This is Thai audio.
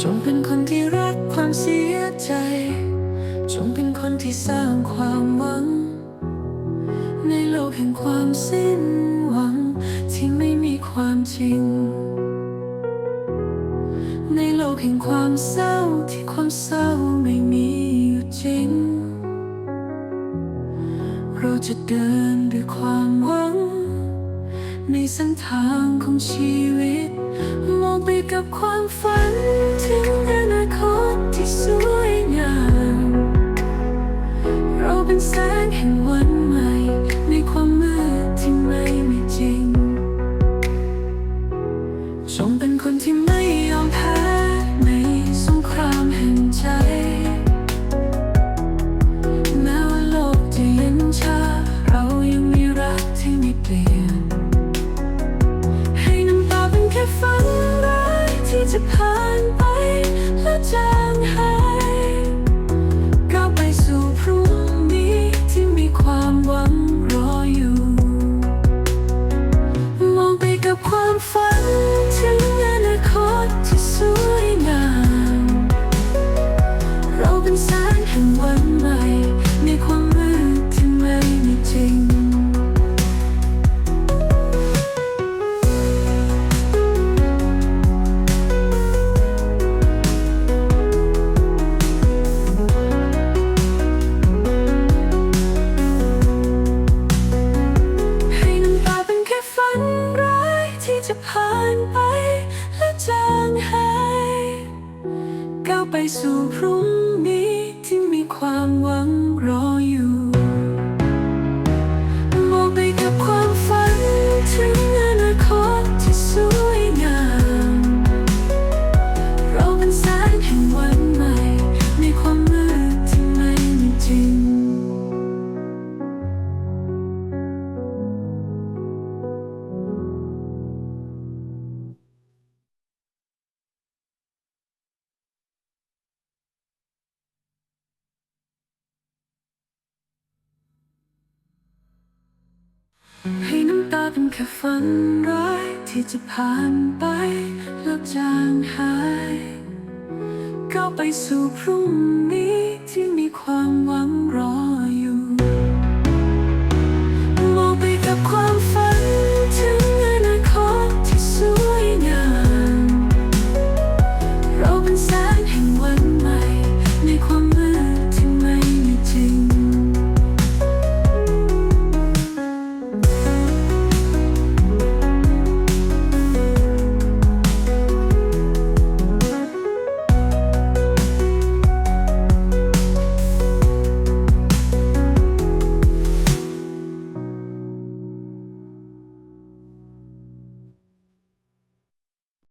จงเป็นคนที่รักความเสียใจ จงเป็นคนที่สร้างความหวัง ในโลกแห่งความสิ้นหวัง ที่ไม่มีความจริง ในโลกแห่งความเศร้าที่ความเศร้าไม่มีอยู่จริง เราจะเดินด้วยความหวัง ในเส้นทางของชีวิต มองไปกับความฝัน ถึงอนาคตที่สวยงาม เราเป็นแสงแห่งวันใหม่ ในความมืดที่ไม่มีจริง จงเป็นคนที่ไม่ยอมแพ้ ค่ฝันร้ายที่จะผ่านไปและจางหาย จะผ่านไปและจางหายก้าวไปสู่พรุ่งนี้ที่มีความหวังรอ เป็นแค่ฝันร้ายที่จะผ่านไปแล้วจางหายก้าวไปสู่พรุ่งนี้ที่มีความหวังรอ